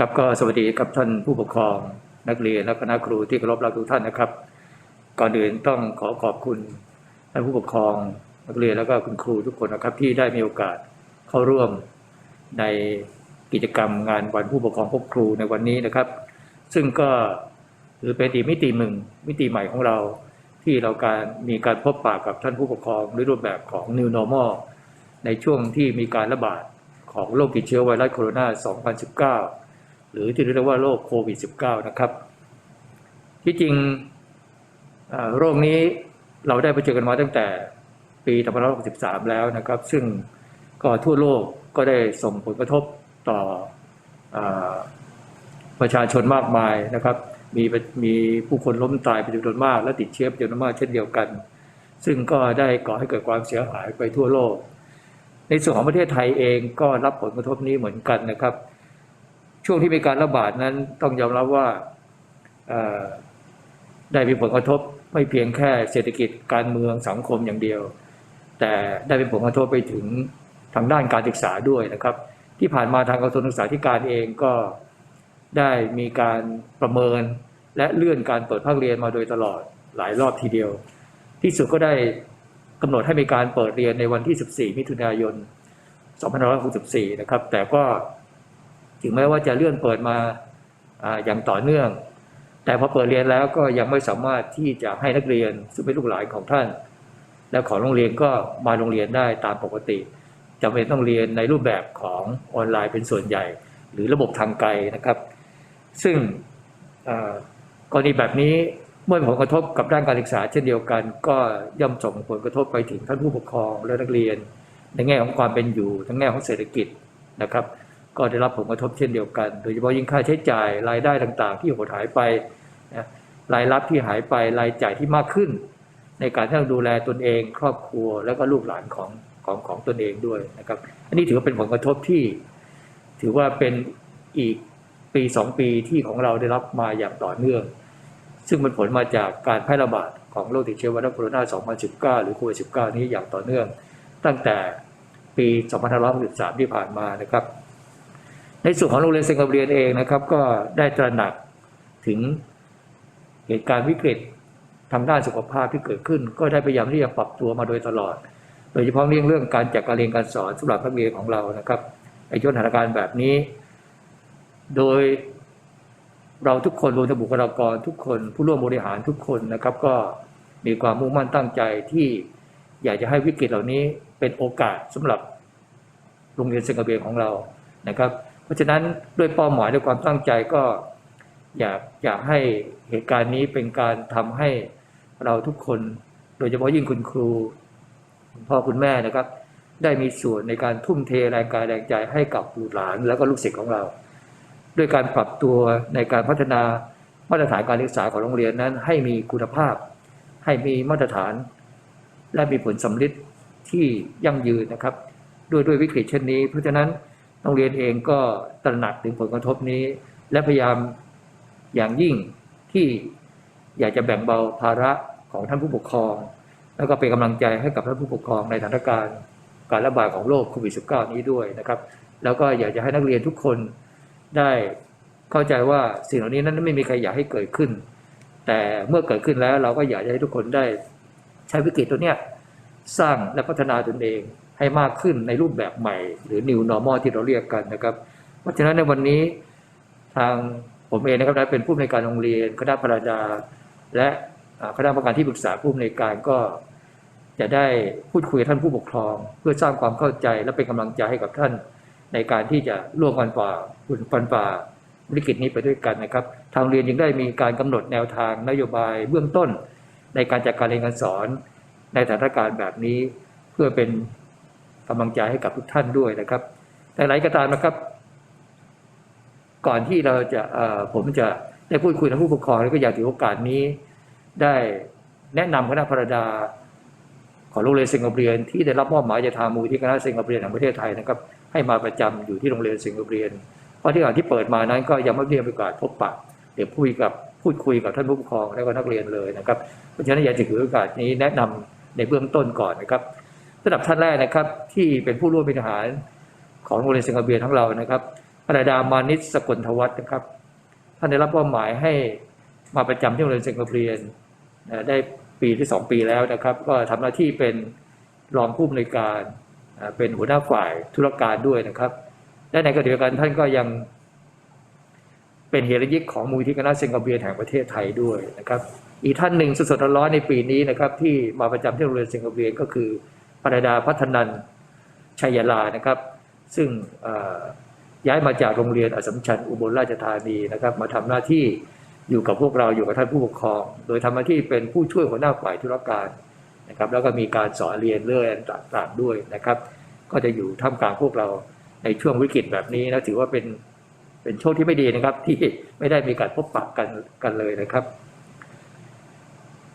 ครับก็สวัสดีครับท่านผู้ปกครองนักเรียนและคณะครูที่เคารพรักทุกท่านนะครับ ก่อนอื่นต้องขอขอบคุณท่านผู้ปกครองนักเรียนแล้วก็คุณครูทุกคนนะครับที่ได้มีโอกาสเข้าร่วมในกิจกรรมงานวันผู้ปกครองพบครูในวันนี้นะครับ ซึ่งก็ถือเป็นอีกมิติหนึ่งมิติใหม่ของเราที่เราการมีการพบปะกับท่านผู้ปกครองด้วยรูปแบบของ New Normal ในช่วงที่มีการระบาดของโรคติดเชื้อไวรัสโคโรนา 2019 หรือที่เรียกว่าโรคโควิด -19 นะครับ ที่จริงโรคนี้เราได้ไปเจอกันมาตั้งแต่ปี2563 แล้วนะครับ ซึ่งก็ทั่วโลกก็ได้ส่งผลกระทบต่อเออประชาชนมากมายนะครับ มีมีผู้คนล้มตายเป็นจำนวนมาก และติดเชื้อเป็นจำนวนมากเช่นเดียวกัน ซึ่งก็ได้ก่อให้เกิดความเสียหายไปทั่วโลก ในส่วนของประเทศไทยเองก็รับผลกระทบนี้เหมือนกันนะครับ ช่วงที่มีการระบาดนั้นต้องยอมรับว่าได้มีผลกระทบไม่เพียงแค่เศรษฐกิจการเมืองสังคมอย่างเดียว แต่ได้เป็นผลกระทบไปถึงทางด้านการศึกษาด้วยนะครับ ที่ผ่านมาทางกระทรวงศึกษาธิการเองก็ได้มีการประเมินและเลื่อนการเปิดภาคเรียนมาโดยตลอดหลายรอบทีเดียว ที่สุดก็ได้กำหนดให้มีการเปิดเรียนในวันที่ 14 มิถุนายน 2564 นะครับ แต่ก็ ถึงแม้ว่าจะเลื่อนเปิดมาอย่างต่อเนื่อง แต่พอเปิดเรียนแล้วก็ยังไม่สามารถที่จะให้นักเรียนซึ่งเป็นลูกหลานของท่าน และของโรงเรียนก็มาโรงเรียนได้ตามปกติจำเป็นต้องเรียนในรูปแบบของออนไลน์เป็นส่วนใหญ่ หรือระบบทางไกลนะครับ ซึ่งกรณีแบบนี้เมื่อผลกระทบกับด้านการศึกษาเช่นเดียวกัน ก็ย่อมส่งผลกระทบไปถึงท่านผู้ปกครองและนักเรียน ในแง่ของความเป็นอยู่ทั้งแง่ของเศรษฐกิจนะครับ ก็ได้รับผลกระทบเช่นเดียวกัน โดยเฉพาะยิ่งค่าใช้จ่ายรายได้ต่างๆ ที่หดหายไปนะรายรับที่หายไปรายจ่ายที่มากขึ้น ในการที่ต้องดูแลตนเอง ครอบครัวแล้วก็ลูกหลานของของของตนเองด้วยนะครับ อันนี้ถือว่าเป็นผลกระทบที่ ถือว่าเป็นอีกปีสองปีที่ของเราได้รับมาอย่างต่อเนื่อง ซึ่งเป็นผลมาจากการแพร่ระบาดของโรคติดเชื้อไวรัสโคโรนา 2019 หรือโควิด -19 นี้อย่างต่อเนื่อง ตั้งแต่ปี 2563 ที่ผ่านมานะครับ ในส่วนของโรงเรียนเซงกาเรียนเองนะครับ ก็ได้ตระหนักถึงเหตุการณ์วิกฤตทางด้านสุขภาพที่เกิดขึ้น ก็ได้พยายามที่จะปรับตัวมาโดยตลอด โดยเฉพาะเรื่องเรื่องการจัดการเรียนการสอนสำหรับนักเรียนของเรานะครับในช่วงสถานการณ์แบบนี้ โดยเราทุกคนรวมถึงบุคลากรทุกคน ผู้ร่วมบริหารทุกคนนะครับ ก็มีความมุ่งมั่นตั้งใจที่อยากจะให้วิกฤตเหล่านี้เป็นโอกาสสำหรับโรงเรียนเซงกาเบียของเรานะครับ เพราะฉะนั้นด้วยเป้าหมายด้วยความตั้งใจก็อยากอยากให้เหตุการณ์นี้เป็นการทำให้เราทุกคน โดยเฉพาะยิ่งคุณครูคุณพ่อคุณแม่นะครับ ได้มีส่วนในการทุ่มเทแรงกายแรงใจให้กับลูกหลาน แล้วก็ลูกศิษย์ของเรา ด้วยการปรับตัวในการพัฒนามาตรฐานการศึกษาของโรงเรียนนั้น ให้มีคุณภาพ ให้มีมาตรฐาน และมีผลสำลิดที่ยั่งยืนนะครับ ด้วยด้วยวิกฤตเช่นนี้ เพราะฉะนั้น โรงเรียนเองก็ตระหนักถึงผลกระทบนี้ และพยายามอย่างยิ่งที่อยากจะแบ่งเบาภาระของท่านผู้ปกครอง แล้วก็เป็นกำลังใจให้กับท่านผู้ปกครองในสถานการณ์การระบาดของโรคโควิด -19 นี้ด้วยนะครับ แล้วก็อยากจะให้นักเรียนทุกคนได้เข้าใจว่าสิ่งเหล่านี้นั้นไม่มีใครอยากให้เกิดขึ้น แต่เมื่อเกิดขึ้นแล้วเราก็อยากจะให้ทุกคนได้ใช้วิกฤตตัวเนี้ยสร้างและพัฒนาตนเอง ให้มากขึ้นในรูปแบบใหม่ หรือ new normal ที่เราเรียกกันนะครับ เพราะฉะนั้นในวันนี้ทางผมเองนะครับได้เป็นผู้อำนวยการโรงเรียน คณะพระดา และคณะกรรมการที่ปรึกษาผู้อำนวยการก็จะได้พูดคุยกับท่านผู้ปกครอง เพื่อสร้างความเข้าใจและเป็นกำลังใจให้กับท่าน ในการที่จะร่วมกันฝ่าฝุ่นฟันฝ่าวิกฤตนี้ไปด้วยกันนะครับ ทางเรียนยังได้มีการกำหนดแนวทางนโยบายเบื้องต้น ในการจัดการเรียนการสอนในสถานการณ์แบบนี้ เพื่อเป็น กำลังใจให้กับทุกท่านด้วยนะครับแต่ไหนก็ตามนะครับ ก่อนที่เราจะผมจะได้พูดคุยกับผู้ปกครองแล้วก็อยากถือโอกาสนี้ ได้แนะนำคณะพระดาของโรงเรียนเซงกาเบียนที่ได้รับมอบหมายจากทางมูลที่คณะเซงกาเบียนแห่งประเทศไทยนะครับ ให้มาประจำอยู่ที่โรงเรียนเซงกาเบียนเพราะที่ก่อนที่เปิดมานั้นก็ยังไม่ได้มีโอกาสพบปะเดี๋ยวพูดกับพูดคุยกับท่านผู้ปกครองและก็นักเรียนเลยนะครับเพราะฉะนั้นอยากจะถือโอกาสนี้แนะนำในเบื้องต้นก่อนนะครับ ระดับท่านแรกนะครับ ที่เป็นผู้ร่วมบริหารของโรงเรียนเซงกาเบียนของเรานะครับประดามานิสสกลทวัฒน์นะครับ ท่านได้รับมอบหมายให้มาประจำที่โรงเรียนเซนต์กาเบรียได้ปีที่สองปีแล้วนะครับ ก็ทำหน้าที่เป็นรองผู้อำนวยการเป็นหัวหน้าฝ่ายธุรการด้วยนะครับ และในขณะเดียวกันท่านก็ยังเป็นเฮรยิกของมูลที่คณะเซนต์กาเบรียแห่งประเทศไทยด้วยนะครับ อีกท่านหนึ่งสดๆร้อนในปีนี้นะครับ ที่มาประจำที่โรงเรียนเซนต์กาเบรียก็คือ ปรดาพัฒนันชัยลานะครับ ซึ่งย้ายมาจากโรงเรียนอสมชัญอุบลราชธานีนะครับ มาทำหน้าที่อยู่กับพวกเราอยู่กับท่านผู้ปกครอง โดยทำหน้าที่เป็นผู้ช่วยหัวหน้าฝ่ายธุรการนะครับ แล้วก็มีการสอนเรียนเรื่องต่างๆด้วยนะครับ ก็จะอยู่ท่ามกลางพวกเราในช่วงวิกฤตแบบนี้นะถือว่าเป็นเป็นโชคที่ไม่ดีนะครับ ที่ไม่ได้มีการพบปะกันกันเลยนะครับ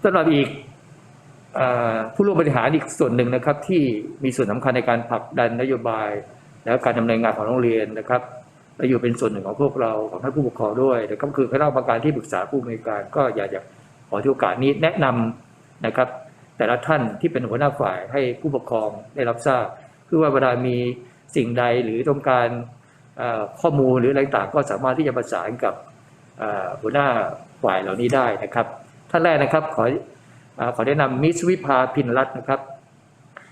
สำหรับอีก ผู้ร่วมบริหารอีกส่วนหนึ่งนะครับ ที่มีส่วนสำคัญในการผลักดันนโยบาย และการดำเนินงานของโรงเรียนนะครับและอยู่เป็นส่วนหนึ่งของพวกเราของท่านผู้ปกครองด้วยนะครับคือคณะกรรมการที่ปรึกษาผู้อำนวยการก็อยากจะขอที่โอกาสนี้แนะนำนะครับ แต่ละท่านที่เป็นหัวหน้าฝ่ายให้ผู้ปกครองได้รับทราบคือว่าเวลามีสิ่งใดหรือต้องการข้อมูลหรืออะไรต่างก็สามารถที่จะประสานกับหัวหน้าฝ่ายเหล่านี้ได้นะครับ ท่านแรกนะครับขอ ขอแนะนำมิสวิภาพินรัตน์นะครับ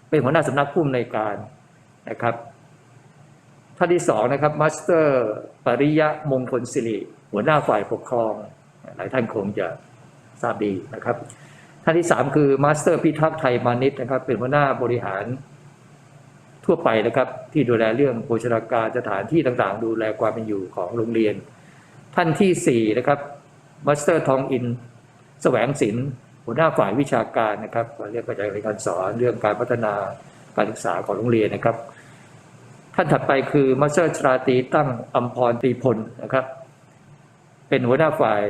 เป็นหัวหน้าสำนักผู้อำนวยการนะครับท่านที่สองนะครับมาสเตอร์ปริยะมงคลสิริหัวหน้าฝ่ายปกครอง หลายท่านคงจะทราบดีนะครับท่านที่สามคือมาสเตอร์พิทักษ์ไทยมานิชนะครับ เป็นหัวหน้าบริหารทั่วไปนะครับ ที่ดูแลเรื่องโภชนาการสถานที่ต่างๆ ดูแลความเป็นอยู่ของโรงเรียน ท่านที่สี่นะครับมาสเตอร์ทองอิน แสวงศิลป์ หัวหน้าฝ่ายวิชาการนะครับเรียกกระจายการสอนเรื่องการพัฒนาการศึกษาของโรงเรียนนะครับ ท่านถัดไปคือมาสเตอร์ชราตีตั้งอัมพรตีพลนะครับ เป็นหัวหน้าฝ่าย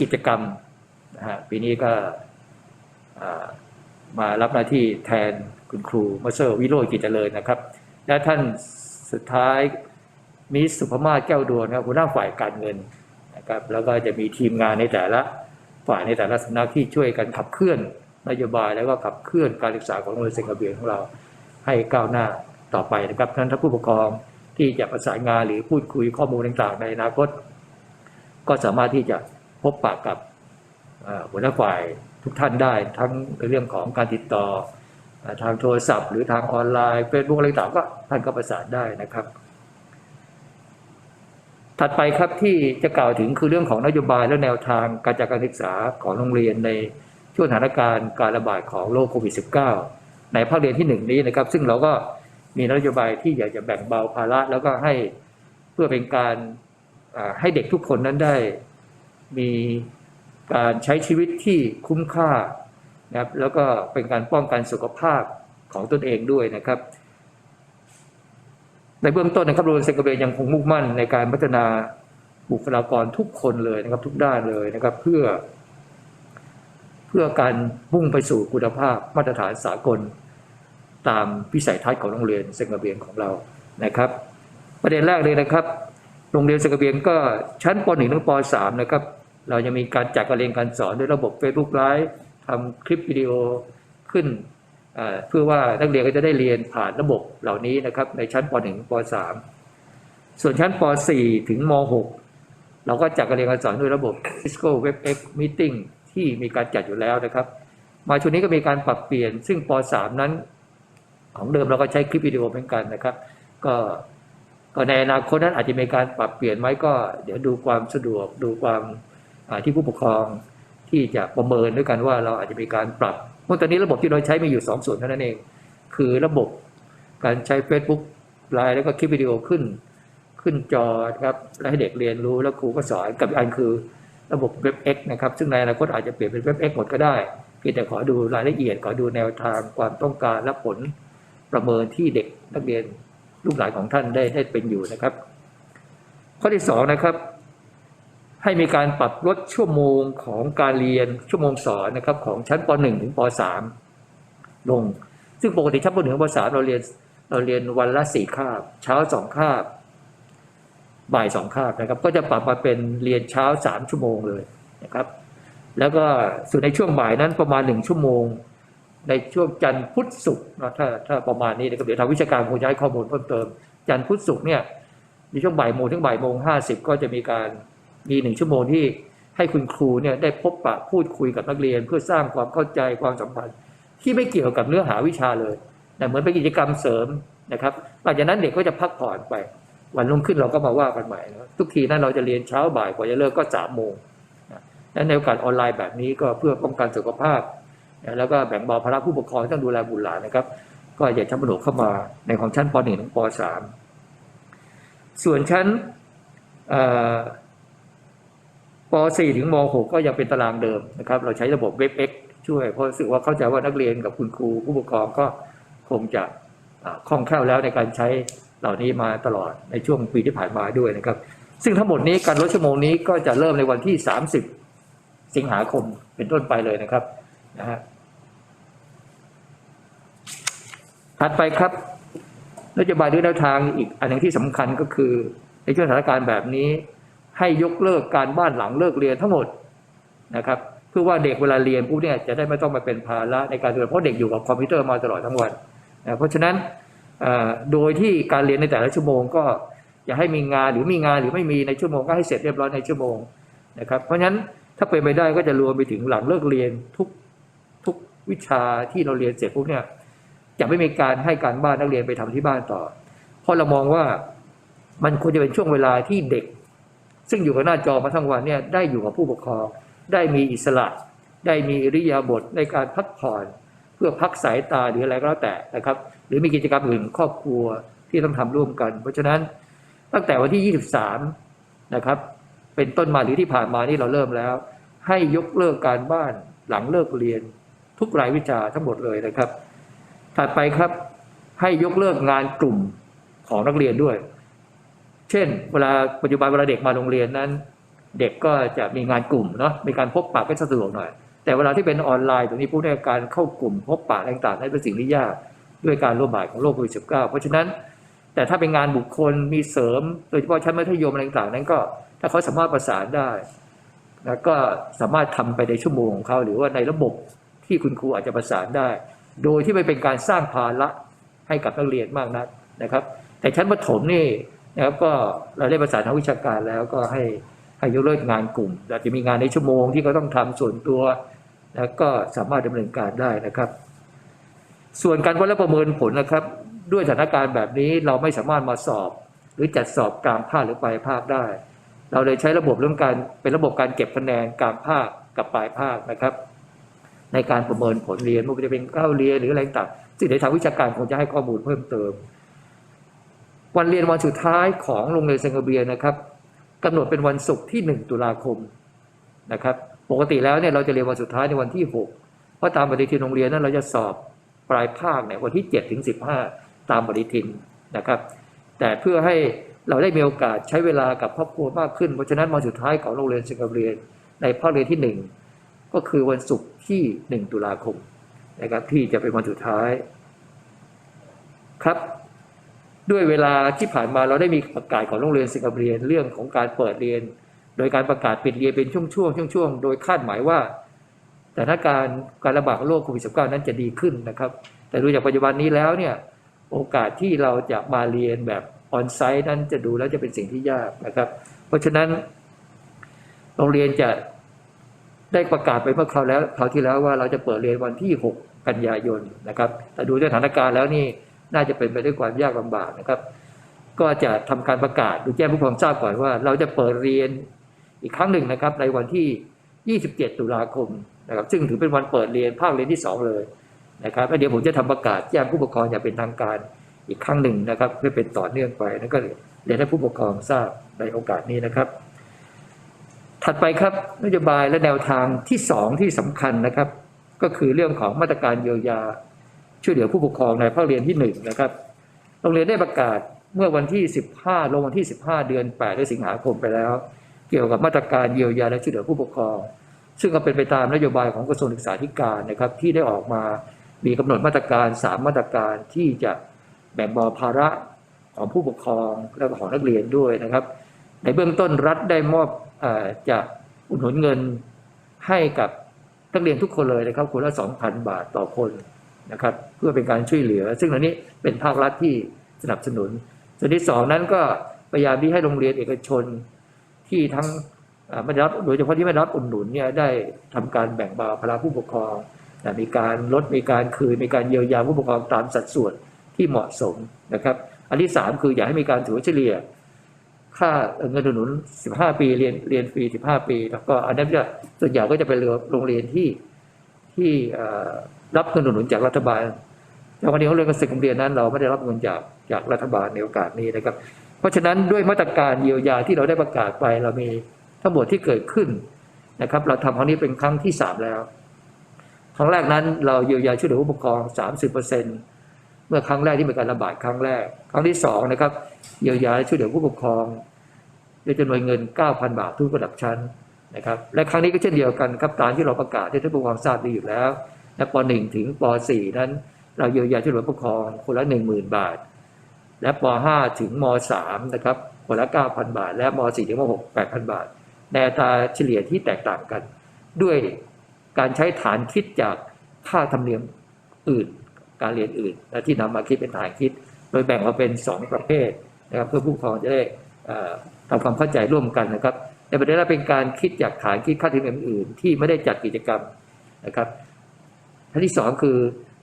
กิจกรรมนะฮะปีนี้ก็มารับหน้าที่แทนคุณครูมาสเตอร์วิโรจน์กิจเจริญนะครับ และท่านสุดท้ายมิสสุภมาศแก้วดวงนะครับหัวหน้าฝ่ายการเงินนะครับแล้วก็จะมีทีมงานในแต่ละ ฝ่ายในแต่ละสำนักที่ช่วยกันขับเคลื่อนนโยบายแล้วก็ขับเคลื่อนการศึกษาของโรงเรียนเซนกเบียของเรา ให้ก้าวหน้าต่อไปนะครับท่านท่าผู้ปกครองที่จะประสานงานหรือพูดคุยข้อมูลต่างๆ ในอนาคต ก็สามารถที่จะพบปะกับหัวหน้าฝ่ายทุกท่านได้ทั้งในเรื่องของการติดต่อทางโทรศัพท์ หรือทางออนไลน์เฟซบุ๊กอะไรต่างก็ท่านก็ประสานได้นะครับ ถัดไปครับที่จะกล่าวถึงคือเรื่องของนโยบายและแนวทางการจัดการศึกษาของโรงเรียนในช่วงสถานการณ์การระบาดของโรคโควิด -19 ในภาคเรียนที่หนึ่งนี้นะครับ ซึ่งเราก็มีนโยบายที่อยากจะแบ่งเบาภาระแล้วก็ให้เพื่อเป็นการให้เด็กทุกคนนั้นได้มีการใช้ชีวิตที่คุ้มค่านะครับแล้วก็เป็นการป้องกันสุขภาพของตนเองด้วยนะครับ ในเบื้องต้นนะครับโรงเรียนเซนกรเบยังคงมุ่งมั่นในการพัฒนาบุคลากรทุกคนเลยนะครับ ทุกด้านเลยนะครับ เพื่อ เพื่อการมุ่งไปสู่คุณภาพมาตรฐานสากล ตามวิสัยทัศน์ของโรงเรียนเซนกรเบียนของเรานะครับ ประเด็นแรกเลยนะครับ โรงเรียนเซนกรเบียนก็ชั้นป .1 ถึงป .3 นะครับ เรายังมีการจัดการเรียนการสอนด้วยระบบ Facebook Live ทำคลิปวิดีโอขึ้น เพื่อว่านักเรียนก็จะได้เรียนผ่านระบบเหล่านี้นะครับ ในชั้นป .1 ป .3 ส่วนชั้นป .4 ถึงม .6 เราก็จัดการเรียนการสอนด้วยระบบ Cisco WebEx Meeting ที่มีการจัดอยู่แล้วนะครับ มาช่วงนี้ก็มีการปรับเปลี่ยน ซึ่งป .3 นั้น ของเดิมเราก็ใช้คลิปวิดีโอเหมือนกันนะครับ ก็ก็ในอนาคตนั้นอาจจะมีการปรับเปลี่ยนไหมก็ เดี๋ยวดูความสะดวกดูความที่ผู้ปกครองที่จะประเมินด้วยกันว่าเราอาจจะมีการปรับ เมื่อตอนนี้ระบบที่เราใช้มีอยู่สองส่วนเท่านั้นเอง คือระบบการใช้ Facebook ไลน์แล้วก็คลิปวิดีโอขึ้น ขึ้นจอนครับแล้วให้เด็กเรียนรู้แล้วครูก็สอนกับอันคือระบบ WebEx นะครับ ซึ่งในอนาคตอาจจะเปลี่ยนเป็น WebEx หมดก็ได้เพียงแต่ขอดูรายละเอียด ขอดูแนวทางความต้องการและผลประเมินที่เด็กนักเรียนลูกหลานของท่านได้ได้เป็นอยู่นะครับ ข้อที่สองนะครับ ให้มีการปรับลดชั่วโมงของการเรียนชั่วโมงสอนนะครับของชั้นป .1 ถึงป .3 ลง ซึ่งปกติชั้นป .1 ถึงป .3 เราเรียนเราเรียนวันละสี่คาบ เช้าสองคาบ บ่ายสองคาบนะครับ ก็จะปรับมาเป็นเรียนเช้าสามชั่วโมงเลยนะครับ แล้วก็ส่วนในช่วงบ่ายนั้นประมาณหนึ่งชั่วโมง ในช่วงจันทร์พุธศุกร์นะถ้าถ้าประมาณนี้นะครับเดี๋ยวทางวิชาการคงจะให้ข้อมูลเพิ่มเติม จันทร์พุธศุกร์เนี่ยในช่วงบ่ายโมงถึงบ่ายโมงห้าสิบก็จะมีการ มีหนึ่งชั่วโมงที่ให้คุณครูเนี่ยได้พบปะพูดคุยกับนักเรียน เพื่อสร้างความเข้าใจความสัมพันธ์ ที่ไม่เกี่ยวกับเนื้อหาวิชาเลยแต่เหมือนเป็นกิจกรรมเสริมนะครับหลังจากนั้นเด็กก็จะพักผ่อนไป วันรุ่งขึ้นเราก็มาว่ากันใหม่นะทุกทีนั้นเราจะเรียนเช้าบ่ายกว่าจะเลิกก็สามโมงนะและในโอกาสออนไลน์แบบนี้ก็เพื่อป้องกันสุขภาพ แล้วก็แบ่งเบาภาระผู้ปกครองที่ต้องดูแลบุตรหลานนะครับ ก็อยากจะผนวกเข้ามาในของชั้นป .1 ถึงป .3 ส่วนชั้น ป .4 ถึงม .6 ก็ยังเป็นตารางเดิมนะครับ เราใช้ระบบเว็บ X ช่วยเพราะรู้สึกว่าเข้าใจว่านักเรียนกับคุณครูผู้ปกครองก็คงจะคล่องแคล่วแล้วในการใช้เหล่านี้มาตลอดในช่วงปีที่ผ่านมาด้วยนะครับ ซึ่งทั้งหมดนี้การลดชั่วโมงนี้ก็จะเริ่มในวันที่ 30 สิงหาคมเป็นต้นไปเลยนะครับนะฮะถัดไปครับนโยบายหรือแนวทางอีกอันหนึ่งที่สำคัญก็คือในช่วงสถานการณ์แบบนี้ ให้ยกเลิกการบ้านหลังเลิกเรียนทั้งหมดนะครับเพื่อว่าเด็กเวลาเรียนปุ๊บเนี่ยจะได้ไม่ต้องมาเป็นภาระในการเรียนเพราะเด็กอยู่กับคอมพิวเตอร์มาตลอดทั้งวันนะเพราะฉะนั้นโดยที่การเรียนในแต่ละชั่วโมงก็อย่าให้มีงานหรือมีงานหรือไม่มีในชั่วโมงก็ให้เสร็จเรียบร้อยในชั่วโมงนะครับเพราะฉะนั้นถ้าเป็นไปได้ก็จะรวมไปถึงหลังเลิกเรียนทุกทุกวิชาที่เราเรียนเสร็จปุ๊บเนี่ยจะไม่มีการให้การบ้านนักเรียนไปทำที่บ้านต่อเพราะเรามองว่ามันควรจะเป็นช่วงเวลาที่เด็ก ซึ่งอยู่กับหน้าจอมาทั้งวันเนี่ยได้อยู่กับผู้ปกครอง ได้มีอิสระ ได้มีอิริยาบถในการพักผ่อนเพื่อพักสายตาหรืออะไรก็แล้วแต่นะครับ หรือมีกิจกรรมอื่นครอบครัวที่ต้องทำร่วมกัน เพราะฉะนั้นตั้งแต่วันที่ 23 นะครับ เป็นต้นมาหรือที่ผ่านมานี่เราเริ่มแล้ว ให้ยกเลิกการบ้านหลังเลิกเรียน ทุกรายวิชาทั้งหมดเลยนะครับ ถัดไปครับให้ยกเลิกงานกลุ่มของนักเรียนด้วย เช่น เวลาปัจจุบันเวลาเด็กมาโรงเรียนนั้น เด็กก็จะมีงานกลุ่มเนาะมีการพบปะก็สะดวกหน่อย แต่เวลาที่เป็นออนไลน์ตรงนี้ผู้ในการเข้ากลุ่มพบปะต่างๆนั้นเป็นสิ่งที่ยากด้วยการระบาดของโรคโควิด -19 เพราะฉะนั้น แต่ถ้าเป็นงานบุคคลมีเสริม โดยเฉพาะชั้นมัธยมอะไรต่างๆ นั้นก็ถ้าเขาสามารถประสานได้แล้วก็สามารถทำไปในชั่วโมงของเขาหรือว่าในระบบที่คุณครูอาจจะประสานได้ โดยที่ไม่เป็นการสร้างภาระให้กับนักเรียนมากนักนะครับ แต่ชั้นประถมนี่ นะครับก็เราได้ประสานทางวิชาการแล้วก็ให้ให้ยกเลิกงานกลุ่มอาจจะมีงานในชั่วโมงที่เขาต้องทำส่วนตัวแล้วก็สามารถดำเนินการได้นะครับ ส่วนการวัดและประเมินผลนะครับ ด้วยสถานการณ์แบบนี้เราไม่สามารถมาสอบ หรือจัดสอบกลางภาคหรือปลายภาคได้ เราเลยใช้ระบบเรื่องการเป็นระบบการเก็บคะแนนกลางภาคกับปลายภาคนะครับ ในการประเมินผลเรียนไม่ว่าจะเป็นเข้าเรียนหรืออะไรต่างซึ่งในทางวิชาการคงจะให้ข้อมูลเพิ่มเติม วันเรียนวันสุดท้ายของโรงเรียนเซนโกเบียนะครับกำหนดเป็นวันศุกร์ที่ 1 ตุลาคมนะครับ ปกติแล้วเนี่ยเราจะเรียนวันสุดท้ายในวันที่ 6 เพราะตามปฏิทินโรงเรียนนั้นเราจะสอบปลายภาคเนี่ยวันที่7ถึง15 ตามปฏิทินนะครับ แต่เพื่อให้เราได้มีโอกาสใช้เวลากับครอบครัวมากขึ้น เพราะฉะนั้นวันสุดท้ายของโรงเรียนเซนโกเบียในภาคเรียนที่ 1 ก็คือวันศุกร์ที่ 1 ตุลาคมนะครับที่จะเป็นวันสุดท้ายครับ ด้วยเวลาที่ผ่านมาเราได้มีประกาศของโรงเรียนสิงคโปร์เรื่องของการเปิดเรียน โดยการประกาศปิดเรียนเป็นช่วงๆช่วงๆโดยคาดหมายว่าสถานการณ์การระบาดของโรคโควิด -19 นั้นจะดีขึ้นนะครับ แต่ดูจากปัจจุบันนี้แล้วเนี่ยโอกาสที่เราจะมาเรียนแบบออนไซต์นั้นจะดูแล้วจะเป็นสิ่งที่ยากนะครับ เพราะฉะนั้น โรงเรียนจะได้ประกาศไปเมื่อคราวแล้วคราวที่แล้วว่าเราจะเปิดเรียนวันที่ 6 กันยายนนะครับ แต่ดูสถานการณ์แล้วนี่ น่าจะเป็นไปด้วยความยากลำบากนะครับ ก็จะทำการประกาศดูแจ้งผู้ปกครองทราบก่อนว่า เราจะเปิดเรียนอีกครั้งหนึ่งนะครับ ในวันที่ 27 ตุลาคมนะครับ ซึ่งถือเป็นวันเปิดเรียนภาคเรียนที่ 2 เลยนะครับแล้วเดี๋ยวผมจะทำประกาศแจ้งผู้ปกครองอย่างเป็นทางการอีกครั้งหนึ่งนะครับเพื่อเป็นต่อเนื่องไปนั่นก็เรียนให้ผู้ปกครองทราบในโอกาสนี้นะครับ ถัดไปครับนโยบายและแนวทางที่สองที่สำคัญนะครับ ก็คือเรื่องของมาตรการเยียวยา ช่วยเหลือผู้ปกครองในภาคเรียนที่หนึ่งนะครับโรงเรียนได้ประกาศเมื่อวันที่ 15 ลงวันที่ 15 เดือน8เดือนสิงหาคมไปแล้ว เกี่ยวกับมาตรการเยียวยาและช่วยเหลือผู้ปกครอง ซึ่งก็เป็นไปตามนโยบายของกระทรวงศึกษาธิการนะครับที่ได้ออกมามีกำหนดมาตรการ 3 มาตรการที่จะแบ่งเบาภาระของผู้ปกครองและของนักเรียนด้วยนะครับ ในเบื้องต้นรัฐได้มอบอจะอุดหนุนเงินให้กับนักเรียนทุกคนเลยนะครับคนละ 2,000 บาทต่อคน นะครับเพื่อเป็นการช่วยเหลือ ซึ่งอันนี้เป็นภาครัฐที่สนับสนุน ส่วนที่สองนั้นก็พยายามที่ให้โรงเรียนเอกชนที่ทั้งไม่ได้รับโดยเฉพาะที่ไม่ได้รับอุดหนุนเนี่ยได้ทำการแบ่งเบาภาระผู้ปกครองมีการลดมีการคืนมีการเยียวยาผู้ปกครองตามสัดส่วนที่เหมาะสมนะครับ อันที่สามคืออยากให้มีการถือเฉลี่ย ค่าเงินอุดหนุน 15 ปีเรียนเรียนฟรี 15 ปี แล้วก็อันนั้นจะส่วนใหญ่ก็จะเป็นโรงเรียนที่ที่ รับเงินหนุนจากรัฐบาลแต่วันนี้โรงเรียนเกษตรโรงเรียนนั้น เราไม่ได้รับเงินจากจากรัฐบาลในโอกาสนี้นะครับ เพราะฉะนั้นด้วยมาตรการเยียวยาที่เราได้ประกาศไป เรามีทั้งหมดที่เกิดขึ้นนะครับ เราทำครั้งนี้เป็นครั้งที่สามแล้วครั้งแรกนั้นเราเยียวยาช่วยเหลือผู้ปกครอง30%เมื่อครั้งแรกที่มีการระบาดครั้งแรก ครั้งที่สองนะครับเยียวยาช่วยเหลือผู้ปกครองด้วยจำนวนเงิน 9,000 บาททุกระดับชั้นนะครับ และครั้งนี้ก็เช่นเดียวกันครับตามที่เราประกาศให้ท่านผู้ปกครองทราบดีอยู่แล้ว และป .1 ถึงป .4 นั้น เราเยียวยาช่วยเหลือผู้ปกครองคนละ 10,000 บาท และป .5 ถึงม .3 นะครับคนละ 9,000 บาท และม .4 ถึงม .6 8,000 บาทในอัตราเฉลี่ยที่แตกต่างกัน ด้วยการใช้ฐานคิดจากค่าธรรมเนียมอื่น การเรียนอื่น และที่นำมาคิดเป็นฐานคิด โดยแบ่งออกเป็น 2 ประเภทนะครับเพื่อผู้ปกครองจะได้ทำความเข้าใจร่วมกันนะครับในประเด็นแรกเป็นการคิดจากฐานคิดค่าธรรมเนียมอื่น ที่ไม่ได้จัดกิจกรรมนะครับ อันที่สองคือ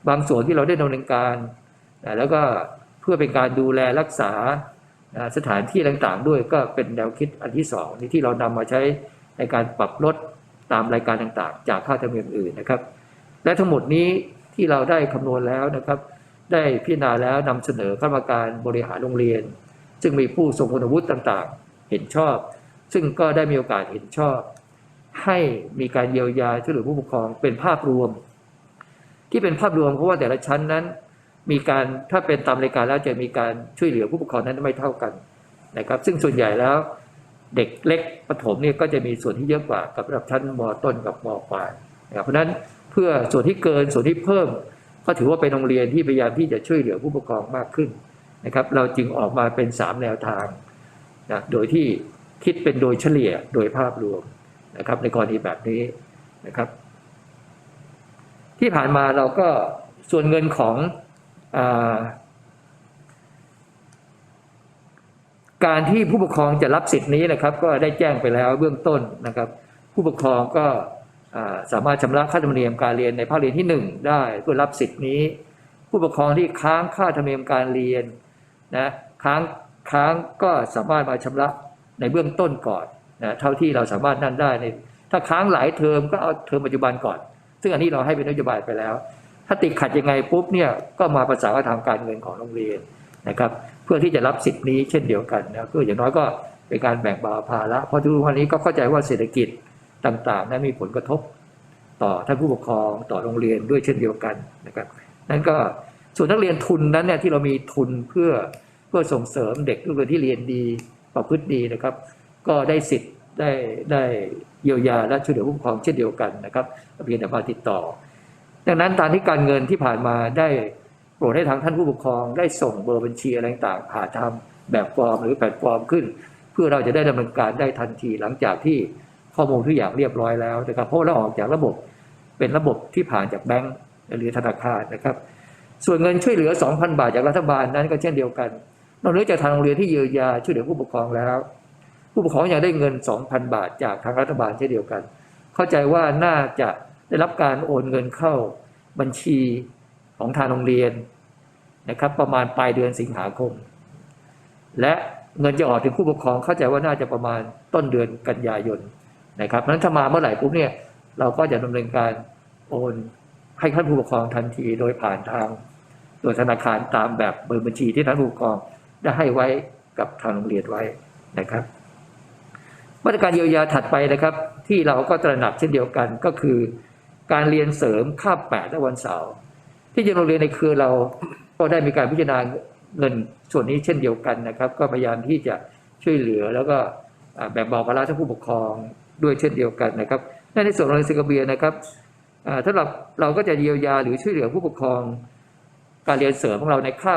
บางส่วนที่เราได้ดำเนินการนะแล้วก็เพื่อเป็นการดูแลรักษานะสถานที่ต่างๆ ด้วยก็เป็นแนวคิดอันที่สองนี้ที่เรานำมาใช้ในการปรับลดตามรายการต่างๆ จากค่าธรรมเนียมอื่นนะครับ และทั้งหมดนี้ที่เราได้คำนวณแล้วนะครับ ได้พิจารณาแล้วนำเสนอคณะกรรมการบริหารโรงเรียน ซึ่งมีผู้ทรงคุณวุฒิต่างๆ เห็นชอบ ซึ่งก็ได้มีโอกาสเห็นชอบ ให้มีการเยียวยาช่วยเหลือผู้ปกครองเป็นภาพรวม ที่เป็นภาพรวมเพราะว่าแต่ละชั้นนั้น มีการถ้าเป็นตามรายการแล้วจะมีการช่วยเหลือผู้ปกครองนั้นไม่เท่ากันนะครับ ซึ่งส่วนใหญ่แล้วเด็กเล็กประถมเนี่ยก็จะมีส่วนที่เยอะกว่ากับระดับชั้นมต้นกับมปลายนะครับเพราะนั้นเพื่อส่วนที่เกินส่วนที่เพิ่ม ก็ถือว่าเป็นโรงเรียนที่พยายามที่จะช่วยเหลือผู้ปกครองมากขึ้นนะครับ เราจึงออกมาเป็น 3 แนวทางนะโดยที่คิดเป็นโดยเฉลี่ยโดยภาพรวมนะครับในกรณีแบบนี้นะครับ ที่ผ่านมาเราก็ส่วนเงินของอการที่ผู้ปกครองจะรับสิทธิ์นี้นะครับ ก็ได้แจ้งไปแล้วเบื้องต้นนะครับ ผู้ปกครองก็สามารถชำระค่าธรรมเนียมการเรียนในภาคเรียนที่หนึ่งได้เพื่อรับสิทธิ์นี้ ผู้ปกครองที่ค้างค่าธรรมเนียมการเรียนนะค้างค้างก็สามารถมาชำระในเบื้องต้นก่อนนะเท่าที่เราสามารถนั่นได้ในถ้าค้างหลายเทอมก็เอาเทอมปัจจุบันก่อน ซึ่งอันนี้เราให้เป็นนโยบายไปแล้ว ถ้าติดขัดยังไงปุ๊บเนี่ยก็มาประสานกับทางการเงินของโรงเรียนนะครับ เพื่อที่จะรับสิทธิ์นี้เช่นเดียวกันนะก็อย่างน้อยก็เป็นการแบ่งเบาภาระเพราะทุกวันนี้ก็เข้าใจว่าเศรษฐกิจต่างๆนั้นมีผลกระทบต่อท่านผู้ปกครองต่อโรงเรียนด้วยเช่นเดียวกันนะครับนั่นก็ส่วนนักเรียนทุนนั้นเนี่ยที่เรามีทุนเพื่อเพื่อส่งเสริมเด็กนักเรียนที่เรียนดีประพฤติดีนะครับ ก็ได้สิทธิ์ ได้ได้เยียวยาและช่วยเหลือผู้ปกครองเช่นเดียวกันนะครับเพียงแต่มาติดต่อ ดังนั้นตามที่การเงินที่ผ่านมาได้โปรดให้ทางท่านผู้ปกครองได้ส่งเบอร์บัญชีอะไรต่างผ่านทำแบบฟอร์มหรือแพลตฟอร์มขึ้น เพื่อเราจะได้ดำเนินการได้ทันทีหลังจากที่ข้อมูลทุกอย่างเรียบร้อยแล้วนะครับเพราะเราออกจากระบบเป็นระบบที่ผ่านจากแบงก์หรือธนาคารนะครับ ส่วนเงินช่วยเหลือ 2,000 บาทจากรัฐบาลนั้นก็เช่นเดียวกันนอกเหนือจากทางโรงเรียนที่เยียวยาช่วยเหลือผู้ปกครองแล้ว ผู้ปกครองอยังได้เงิน 2,000 บาทจากทางรัฐบาลเช่นเดียวกัน เข้าใจว่าน่าจะได้รับการโอนเงินเข้าบัญชีของทางโรงเรียนนะครับ ประมาณปลายเดือนสิงหาคม และเงินจะออกถึงผู้ปกครองเข้าใจว่าน่าจะประมาณต้นเดือนกันยายนนะครับเพราะฉะนั้นถ้ามาเมื่อไหร่ปุ๊บเนี่ยเราก็จะดำเนินการโอนให้ท่านผู้ปกครองทันทีโดยผ่านทางตัวธนาคารตามแบบเบอร์บัญชีที่ท่านผู้ปกครองได้ให้ไว้กับทางโรงเรียนไว้นะครับ มาตรการเยียวยาถัดไปนะครับ ที่เราก็ตระหนักเช่นเดียวกันก็คือ การเรียนเสริมคาบแปดและวันเสาร์ที่จริงโรงเรียนในเครือเราก็ได้มีการพิจารณาเงินส่วนนี้เช่นเดียวกันนะครับ ก็พยายามที่จะช่วยเหลือแล้วก็แบ่งเบาภาระท่านผู้ปกครองด้วยเช่นเดียวกันนะครับในส่วนของโรงเรียนสิงคโปร์นะครับอ่าถ้าเราเราก็จะเยียวยาหรือช่วยเหลือผู้ปกครองการเรียนเสริมของเราในค่า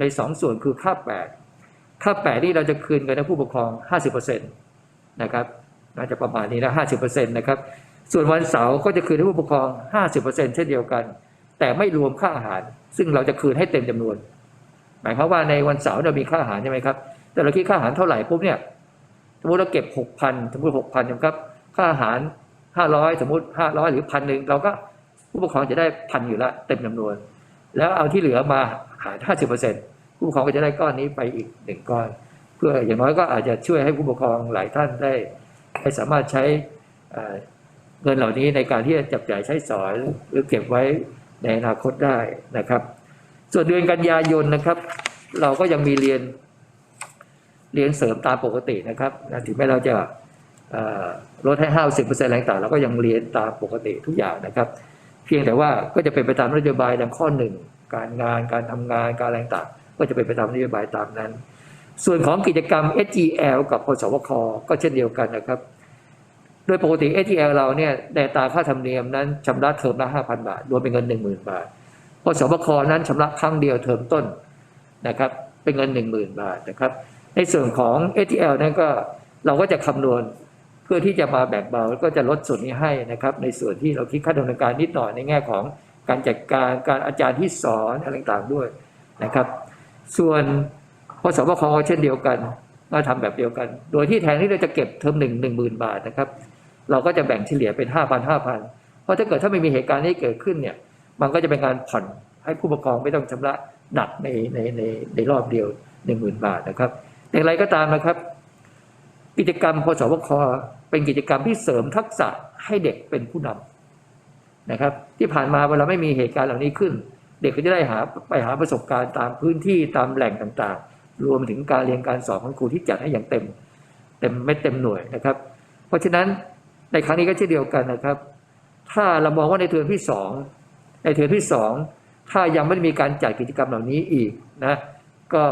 ในสองส่วนคือค่าแปดค่าแปดนี่เราจะคืนกันให้ผู้ปกครองห้าสิบเปอร์เซ็ นะครับน่าจะประมาณนี้นะห้าสิบเปอร์เซ็นต์นะครับ ส่วนวันเสาร์ก็จะคืนให้ผู้ปกครองห้าสิบเปอร์เซ็นต์เช่นเดียวกัน แต่ไม่รวมค่าอาหาร ซึ่งเราจะคืนให้เต็มจำนวน หมายความว่าในวันเสาร์เรามีค่าอาหารใช่ไหมครับ แต่เราคิดค่าอาหารเท่าไหร่ปุ๊บเนี่ย สมมติเราเก็บหกพันสมมติหกพันะครับ ค่าอาหารห้าร้อยสมมติห้าร้อยหรือพันหนึ่งเราก็ผู้ปกครองจะได้พันอยู่ละเต็มจำนวน แล้วเอาที่เหลือมาหารห้าสิบเปอร์เซ็นผู้ปกครองก็จะได้ก้อนนี้ไปอีกหนึ่งก้อน เพื่ออย่างน้อยก็อาจจะช่วยให้ผู้ปกครองหลายท่านได้ได้สามารถใช้เงินเหล่านี้ในการที่จะจับจ่ายใช้สอยหรือเก็บไว้ในอนาคตได้นะครับ ส่วนเดือนกันยายนนะครับ เราก็ยังมีเรียนเรียนเสริมตามปกตินะครับถึงแม้เราจะลดให้ห้าสิบเปอร์เซ็นต์แรงต่างเราก็ยังเรียนตามปกติทุกอย่างนะครับ เพียงแต่ว่าก็จะเป็นไปตามนโยบายดังข้อหนึ่งการงานการทำงานการแรงต่างก็จะเป็นไปตามนโยบายตามนั้น ส่วนของกิจกรรม SGL กับพสวคก็เช่นเดียวกันนะครับ โดยปกติ SGL เราเนี่ยในตราค่าธรรมเนียมนั้นชำระเทอมละ 5,000 บาท รวมเป็นเงิน 10,000 บาทพสวคนั้นชำระครั้งเดียวเทอมต้นนะครับเป็นเงิน 10,000 บาทนะครับ ในส่วนของ STL นั้นก็เราก็จะคำนวณเพื่อที่จะมาแบ่งเบาแล้วก็จะลดส่วนนี้ให้นะครับ ในส่วนที่เราคิดค่าดำเนินการนิดหน่อยในแง่ของการจัดการการอาจารย์ที่สอนอะไรต่างๆด้วยนะครับ ส่วน พสบคเช่นเดียวกันก็ทำแบบเดียวกัน โดยที่แทนที่เราจะเก็บเทอมหนึ่งหนึ่งหมื่นบาทนะครับ เราก็จะแบ่งเฉลี่ยเป็นห้าพันห้าพันเพราะถ้าเกิดถ้าไม่มีเหตุการณ์นี้เกิดขึ้นเนี่ย มันก็จะเป็นการผ่อนให้ผู้ปกครองไม่ต้องชำระหนักในในในในรอบเดียวหนึ่งหมื่นบาทนะครับอย่างไรก็ตามนะครับ กิจกรรมพสวคเป็นกิจกรรมที่เสริมทักษะให้เด็กเป็นผู้นำนะครับ ที่ผ่านมาเวลาไม่มีเหตุการณ์เหล่านี้ขึ้น เด็กก็จะได้หาไปหาประสบการณ์ตามพื้นที่ตามแหล่งต่างๆ รวมถึงการเรียนการสอนของครูที่จัดให้อย่างเต็ม เต็มไม่เต็มหน่วยนะครับ เพราะฉะนั้นในครั้งนี้ก็เช่นเดียวกันนะครับ ถ้าเรามองว่าในเทอมที่สองในเทอมที่สองถ้ายังไม่ได้มีการจัดกิจกรรมเหล่านี้อีกนะก็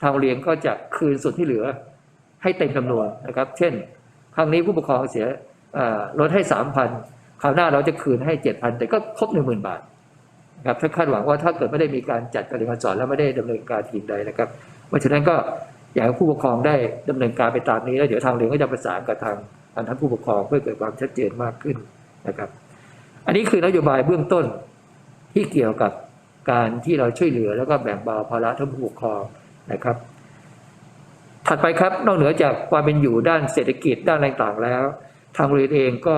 ทางโรงเรียนก็จะคืนส่วนที่เหลือให้เต็มจำนวนนะครับ เช่น ครั้งนี้ผู้ปกครองเสียลดให้สามพันคราวหน้าเราจะคืนให้เจ็ดพันแต่ก็ครบหนึ่งหมื่นบาทนะครับถ้าคาดหวังว่าถ้าเกิดไม่ได้มีการจัดการเรียนการสอนแล้วไม่ได้ดำเนินการทีมใดนะครับ เพราะฉะนั้นก็อยากให้ผู้ปกครองได้ดำเนินการไปตามนี้แล้วเดี๋ยวทางเรียนก็จะประสานกับทางทางท่านผู้ปกครองเพื่อเกิดความชัดเจนมากขึ้นนะครับ อันนี้คือนโยบายเบื้องต้นที่เกี่ยวกับการที่เราช่วยเหลือแล้วก็แบ่งเบาภาระท่านผู้ปกครองนะครับ ถัดไปครับนอกเหนือจากความเป็นอยู่ด้านเศรษฐกิจด้านอะไรต่างๆแล้ว ทางเรียนเองก็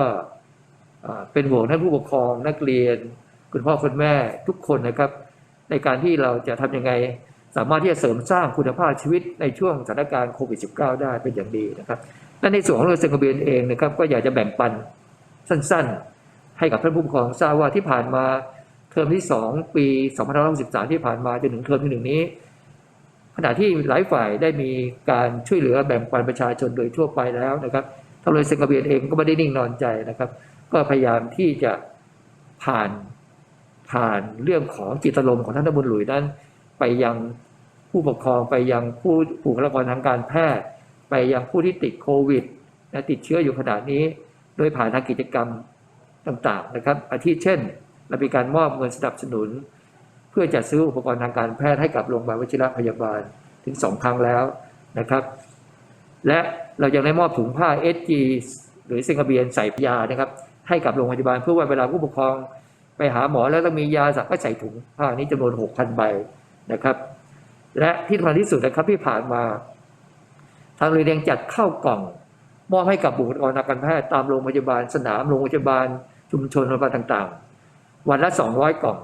เป็นห่วงท่านผู้ปกครองนักเรียน คุณพ่อคุณแม่ทุกคนนะครับ ในการที่เราจะทำยังไง สามารถที่จะเสริมสร้างคุณภาพชีวิตในช่วงสถานการณ์โควิด -19 ได้เป็นอย่างดีนะครับและในส่วนของเรียนเซนกเบียนเองนะครับก็อยากจะแบ่งปันสั้นๆ ให้กับท่านผู้ปกครองทราบว่าที่ผ่านมาเทอมที่ 2 ปี2563ที่ผ่านมาจนถึงเทอมที่หนึ่งนี้ ขณะที่หลายฝ่ายได้มีการช่วยเหลือแบ่งปันประชาชนโดยทั่วไปแล้วนะครับทางโรงเรียนเซนกเบียนเองก็ไม่ได้นิ่งนอนใจนะครับ ก็พยายามที่จะผ่านผ่านเรื่องของจิตอารมณ์ของท่านตำบุญหลุยนั้น ไปยังผู้ปกครองไปยังผู้บุคลากรทางการแพทย์ ไปยังผู้ที่ติดโควิดและติดเชื้ออยู่ขนาดนี้ โดยผ่านทางกิจกรรมต่างๆนะครับ อาทิเช่นเรามีการมอบเงินสนับสนุน เพื่อจัดซื้ออุปกรณ์ทางการแพทย์ให้กับโรงพยาบาลวชิรพยาบาลถึงสองครั้งแล้วนะครับ และเรายังได้มอบถุงผ้า SG หรือเซงกเบียนใส่ยานะครับ ให้กับโรงพยาบาลเพื่อว่าเวลาผู้ปกครอง ไปหาหมอแล้วต้องมียาสักก็ใส่ถุงผ้านี้จำนวน 6,000 ใบ นะครับ และที่สำคัญที่สุดนะครับที่ผ่านมา ทางโรงเรียนจัดเข้ากล่อง มอบให้กับบุคลากรทางการแพทย์ตามโรงพยาบาลสนามโรงพยาบาล ชุมชนโรงพยาบาลต่างๆ วันละ 200 กล่อง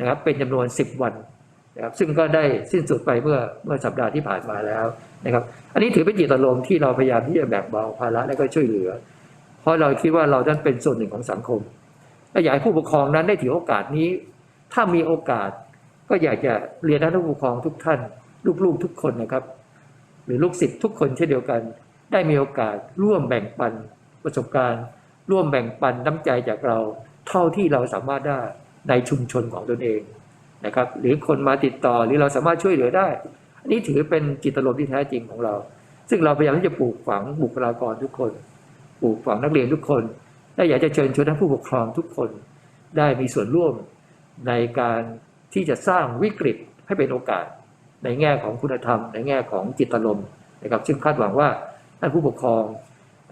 นะครับเป็นจำนวน 10 วันนะครับซึ่งก็ได้สิ้นสุดไปเมื่อเมื่อสัปดาห์ที่ผ่านมาแล้วนะครับ อันนี้ถือเป็นจิตอารมณ์ที่เราพยายามที่จะแบ่งเบาภาระและก็ช่วยเหลือ เพราะเราคิดว่าเรานั้นเป็นส่วนหนึ่งของสังคมและอยากให้ผู้ปกครองนั้นได้ถือโอกาสนี้ ถ้ามีโอกาส ก็อยากจะเรียนให้ผู้ปกครองทุกท่าน ลูกๆทุกคนนะครับ หรือลูกศิษย์ทุกคนเช่นเดียวกัน ได้มีโอกาสร่วมแบ่งปันประสบการณ์ ร่วมแบ่งปันน้ำใจจากเรา เท่าที่เราสามารถได้ในชุมชนของตนเองนะครับ หรือคนมาติดต่อหรือเราสามารถช่วยเหลือได้ อันนี้ถือเป็นจิตอารมณ์ที่แท้จริงของเรา ซึ่งเราพยายามที่จะปลูกฝังบุคลากรทุกคน ปลูกฝังนักเรียนทุกคนและอยากจะเชิญชวนท่านผู้ปกครองทุกคน ได้มีส่วนร่วมในการ ที่จะสร้างวิกฤตให้เป็นโอกาส ในแง่ของคุณธรรม ในแง่ของจิตอารมณ์นะครับซึ่งคาดหวังว่าท่านผู้ปกครอง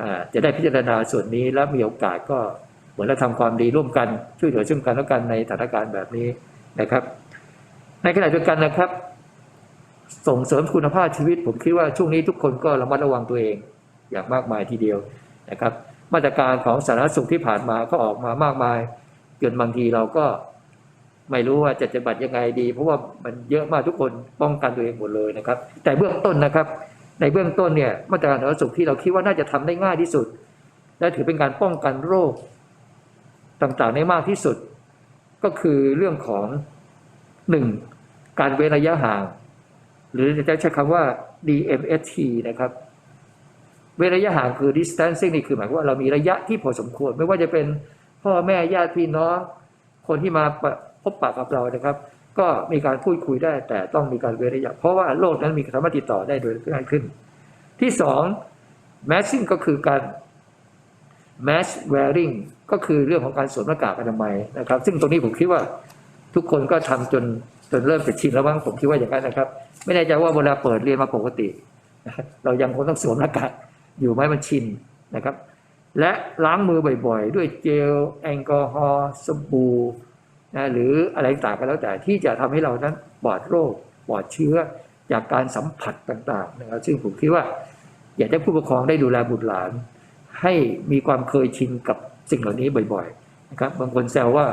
อจะได้พิจารณาส่วนนี้และมีโอกาสก็เหมือนเราทำความดีร่วมกันช่วยเหลือซึ่งกันและกันในสถานการณ์แบบนี้นะครับ ในขณะเดียวกันนะครับ ส่งเสริมคุณภาพชีวิต ผมคิดว่าช่วงนี้ทุกคนก็ระมัดระวังตัวเองอย่างมากมายทีเดียวนะครับ มาตรการของสาธารณสุขที่ผ่านมาก็ออกมามากมายจนบางทีเราก็ ไม่รู้ว่าจะจะบัตรยังไงดี เพราะว่ามันเยอะมากทุกคนป้องกันตัวเองหมดเลยนะครับ แต่เบื้องต้นนะครับ ในเบื้องต้นเนี่ยมาตรการสาธารณสุขที่เราคิดว่าน่าจะทำได้ง่ายที่สุด และถือเป็นการป้องกันโรคต่างๆได้มากที่สุด ก็คือเรื่องของหนึ่งการเว้นระยะห่าง หรือจะใช้คำว่า DMST นะครับ เว้นระยะห่างคือ distancing นี่คือหมายว่าเรามีระยะที่พอสมควร ไม่ว่าจะเป็นพ่อแม่ญาติพี่น้อง คนที่มา บปะกับเรานะครับ ก็มีการพูดคุยได้แต่ต้องมีการเว้นระยะเพราะว่าโรคนั้นมีสามารถติดต่อได้โดยง่ายขึ้น ที่สอง massing ก็คือการ mask wearing ก็คือเรื่องของการสวมหน้ากากอนามัยนะครับ ซึ่งตรงนี้ผมคิดว่าทุกคนก็ทำจนจนเริ่มเป็นชินแล้วมั้งผมคิดว่าอย่างนั้นนะครับ ไม่แน่ใจว่าเวลาเปิดเรียนมาปกติ เรายังคงต้องสวมหน้ากากอยู่ไหมมันชินนะครับ และล้างมือบ่อยๆ ด้วยเจลแอลกอฮอล์สบู่ นะหรืออะไรต่างก็แล้วแต่ที่จะทำให้เรานั้นปลอดโรคปลอดเชื้อจากการสัมผัสต่างๆนะครับซึ่งผมคิดว่า อยากให้ผู้ปกครองได้ดูแลบุตรหลาน ให้มีความเคยชินกับสิ่งเหล่านี้บ่อยๆนะครับบางคนแซวว่า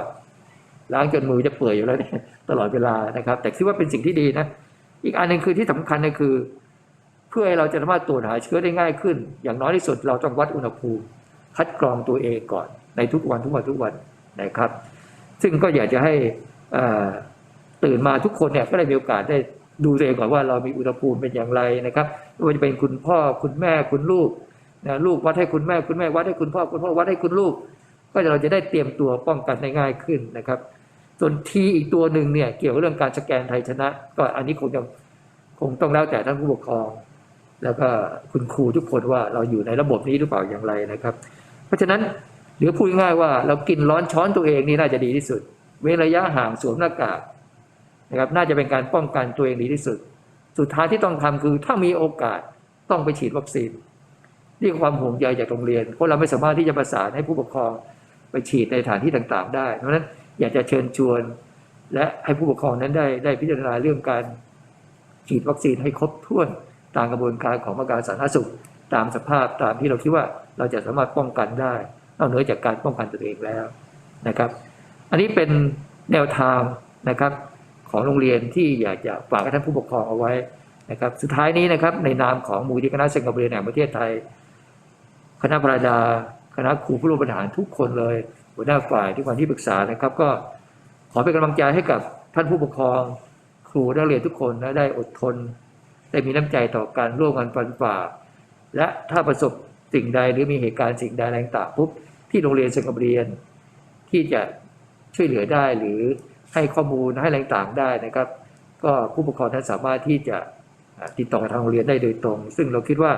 ล้างจนมือจะเปื่อยอยู่แล้วเนี่ยตลอดเวลานะครับ แต่คิดว่าเป็นสิ่งที่ดีนะอีกอันหนึ่งคือที่สำคัญก็คือ เพื่อให้เราจะสามารถตรวจหาเชื้อได้ง่ายขึ้น อย่างน้อยที่สุดเราต้องวัดอุณหภูมิ คัดกรองตัวเองก่อนในทุกวันทุกวันทุกวันนะครับ ซึ่งก็อยากจะให้ตื่นมาทุกคนเนี่ยก็ได้มีโอกาสได้ดูตัวเองก่อนว่าเรามีอุณหภูมิเป็นอย่างไรนะครับไม่ว่าจะเป็นคุณพ่อคุณแม่คุณลูกนะลูกวัดให้คุณแม่คุณแม่วัดให้คุณพ่อคุณพ่อวัดให้คุณลูก ก็เราจะได้เตรียมตัวป้องกันได้ง่ายขึ้นนะครับ ส่วนทีอีกตัวหนึ่งเนี่ยเกี่ยวกับเรื่องการสแกนไทยชนะ ก็อันนี้คงจะคงต้องแล้วแต่ท่านผู้ปกครอง แล้วก็คุณครูทุกคนว่าเราอยู่ในระบบนี้หรือเปล่าอย่างไรนะครับ เพราะฉะนั้น หรือพูดง่ายว่าเรากินร้อนช้อนตัวเองนี่น่าจะดีที่สุด เว้นระยะห่างสวมหน้ากากนะครับน่าจะเป็นการป้องกันตัวเองดีที่สุด สุดท้ายที่ต้องทำคือถ้ามีโอกาสต้องไปฉีดวัคซีนนี่คือความห่วงใยจากโรงเรียนเพราะเราไม่สามารถที่จะประสานให้ผู้ปกครองไปฉีดในสถานที่ต่างๆ ได้เพราะฉะนั้นอยากจะเชิญชวน และให้ผู้ปกครองนั้นได้ได้พิจารณาเรื่องการฉีดวัคซีนให้ครบถ้วนตามกระบวนการของมาตรการสาธารณสุข ตามสภาพตามที่เราคิดว่าเราจะสามารถป้องกันได้ นอกเหนือจากการป้องกันตัวเองแล้วนะครับ อันนี้เป็นแนวทางนะครับของโรงเรียนที่อยากจะฝากให้ท่านผู้ปกครองเอาไว้นะครับ สุดท้ายนี้นะครับในนามของมูลที่คณะเซงกับเรียนแห่งประเทศไทย คณะปราดาคณะครูผู้ร่วมบริหารทุกคนเลยหัวหน้าฝ่ายทุกคนที่ปรึกษานะครับ ก็ขอเป็นกำลังใจให้กับท่านผู้ปกครอง ครูนักเรียนทุกคนนะได้อดทน ได้มีน้ำใจต่อการร่วมกันฟันฝ่าและถ้าประสบ สิ่งใดหรือมีเหตุการณ์สิ่งใดอะไรต่างปุ๊บที่โรงเรียนเซงกับเรียน ที่จะช่วยเหลือได้หรือให้ข้อมูลให้อะไรต่างได้นะครับ ก็ผู้ปกครองนั้นสามารถที่จะติดต่อทางโรงเรียนได้โดยตรง ซึ่งเราคิดว่า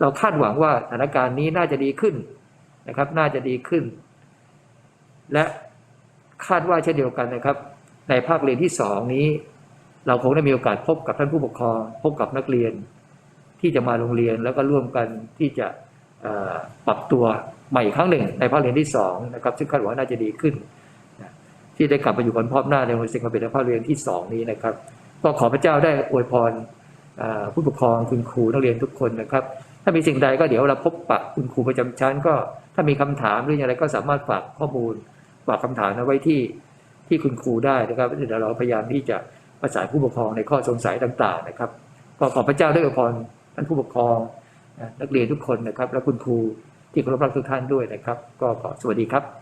เราคาดหวังว่าสถานการณ์นี้น่าจะดีขึ้นนะครับ น่าจะดีขึ้น และคาดว่าเช่นเดียวกันนะครับ ในภาคเรียนที่สองนี้ เราคงได้มีโอกาสพบกับท่านผู้ปกครอง พบกับนักเรียน ที่จะมาโรงเรียนแล้วก็ร่วมกันที่จะ ปรับตัวใหม่อีกครั้งหนึ่ง ในภาคเรียนที่สองนะครับซึ่งคาดหวังว่าน่าจะดีขึ้น ที่ได้กลับมาอยู่กันพร้อมหน้าในโรงเรียนเซงคาเบตในภาคเรียนที่สองนี้นะครับ ก็ขอพระเจ้าได้อวยพรผู้ปกครองคุณครูนักเรียนทุกคนนะครับ ถ้ามีสิ่งใดก็เดี๋ยวเราพบปะคุณครูประจำชั้น ก็ถ้ามีคำถามหรืออย่างไรก็สามารถฝากข้อมูลฝากคำถามเอาไว้ที่ที่คุณครูได้นะครับเดี๋ยวเราพยายามที่จะประสานผู้ปกครองในข้อสงสัยต่าง ๆ นะครับ ก็ขอพระเจ้าได้อวยพรท่านผู้ปกครอง นักเรียนทุกคนนะครับ และคุณครูที่เคารพรักทุกท่านด้วยนะครับ ก็ขอสวัสดีครับ